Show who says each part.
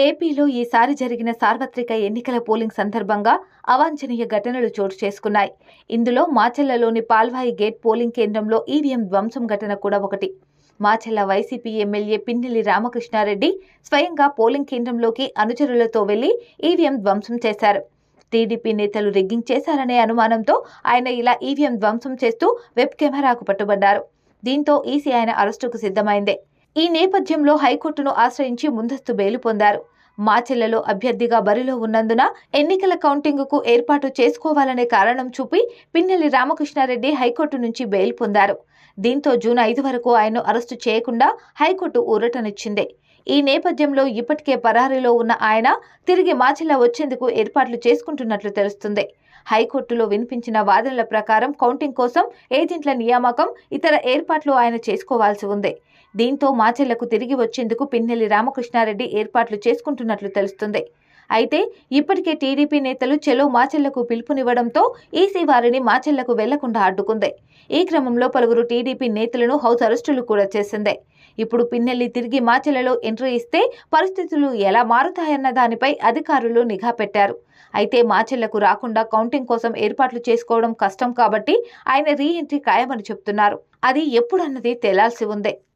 Speaker 1: ఏపీలో ఈసారి జరిగిన సార్వత్రిక ఎన్నికల పోలింగ్ సందర్భంగా అవాంఛనీయ ఘటనలు చోటు చేసుకున్నాయి. ఇందులో మాచెల్లలోని పాల్వాయి గేట్ పోలింగ్ కేంద్రంలో ఈవీఎం ధ్వంసం ఘటన కూడా ఒకటి. మాచెల్ల వైసీపీ ఎమ్మెల్యే పిన్నెల్లి రామకృష్ణారెడ్డి స్వయంగా పోలింగ్ కేంద్రంలోకి అనుచరులతో వెళ్ళి ఈవీఎం ధ్వంసం చేశారు. టీడీపీ నేతలు రిగ్గింగ్ చేశారనే అనుమానంతో ఆయన ఇలా ఈవీఎం ధ్వంసం చేస్తూ వెబ్ కెమెరాకు పట్టుబడ్డారు. దీంతో ఈసీ ఆయన అరెస్టుకు సిద్ధమైందే. ఈ నేపథ్యంలో హైకోర్టును ఆశ్రయించి ముందస్తు బెయిలు పొందారు. మాచెల్లలో అభ్యర్థిగా బరిలో ఉన్నందున ఎన్నికల కౌంటింగ్కు ఏర్పాటు చేసుకోవాలనే కారణం చూపి పిన్నెల్లి రామకృష్ణారెడ్డి హైకోర్టు నుంచి బెయిల్ పొందారు. దీంతో జూన్ ఐదు వరకు ఆయన్ను అరెస్టు చేయకుండా హైకోర్టు ఊరటనిచ్చింది. ఈ నేపథ్యంలో ఇప్పటికే పరారీలో ఉన్న ఆయన తిరిగి మాచిలా వచ్చేందుకు ఏర్పాట్లు చేసుకుంటున్నట్లు తెలుస్తుంది. హైకోర్టులో వినిపించిన వాదనల ప్రకారం కౌంటింగ్ కోసం ఏజెంట్ల నియామకం ఇతర ఏర్పాట్లు ఆయన చేసుకోవాల్సి ఉంది. దీంతో మాచెల్లకు తిరిగి వచ్చేందుకు పిన్నెల్లి రామకృష్ణారెడ్డి ఏర్పాట్లు చేసుకుంటున్నట్లు తెలుస్తుంది. అయితే ఇప్పటికే టీడీపీ నేతలు చెలో మాచెల్లకు పిలుపునివ్వడంతో ఈసీ వారిని మాచెల్లకు వెళ్ళకుండా అడ్డుకుంది. ఈ క్రమంలో పలువురు టీడీపీ నేతలను హౌస్ అరెస్టులు కూడా చేసింది. ఇప్పుడు పిన్నెల్లి తిరిగి మాచెలలో ఎంట్రీ ఇస్తే పరిస్థితులు ఎలా మారుతాయన్న దానిపై అధికారులు నిఘా పెట్టారు. అయితే మాచెల్లకు రాకుండా కౌంటింగ్ కోసం ఏర్పాట్లు చేసుకోవడం కష్టం కాబట్టి ఆయన రీ ఎంట్రీ ఖాయమని చెప్తున్నారు. అది ఎప్పుడన్నది తేలాల్సి ఉంది.